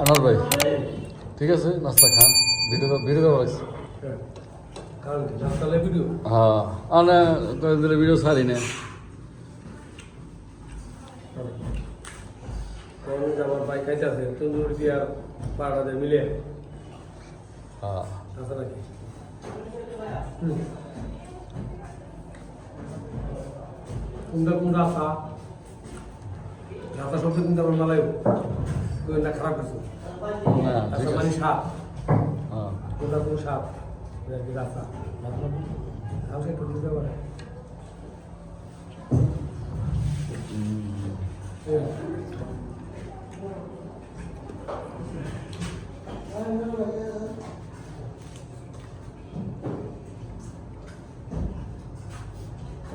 আনার ভাই, ঠিক আছে, নাস্তা খান, ভিডিও ভিডিও দেওয়া ভিডিও হ্যাঁ আনে ধরে ভিডিও ছাড়ি না। কারণ আমার বাইক খাইতেছে তন্দুরি দিয়ে মিলে হ্যাঁ। কোনটা কোন রাস্তা শব্দ কিন্তু আমার মালায় না খারাপ কিছু। মানে সাপ। হ্যাঁ। কোনটা কোন সাপ। এটা কি রাস্তা? হালকা একটু দিতে পারে।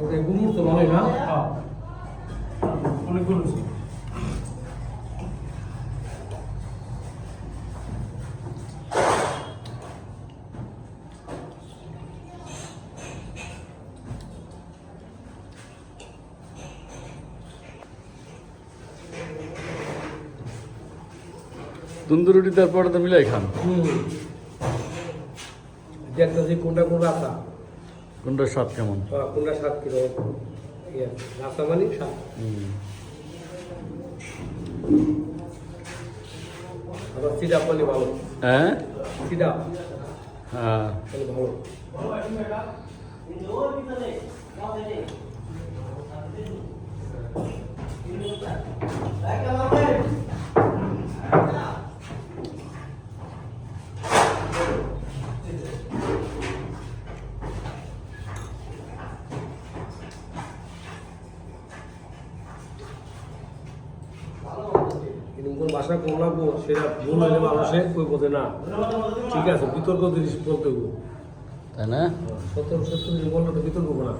ওকে গুমুর তো ভালোই না? হ্যাঁ। অনেকগুলো তন্দুর রুটি তারপরে তো মিলাই খান। দেখতেছি কোনটা কোন রাস্তা? কোনটার স্বাদ কেমন? বা কোনটা কিলো ইয়ে রাস্তা মানে হুম। আবার সিডা পানি ভালো। হ্যাঁ? সিডা হ্যাঁ। ভালো। কিন্তু কোন ভাষা কোন না সেটা ভুল হলে মানুষে কই বোঝে না। ঠিক আছে বিতর্ক জিনিস বলতে তাই না? সত্তর সত্য জিনিস বললে বিতর্ক না।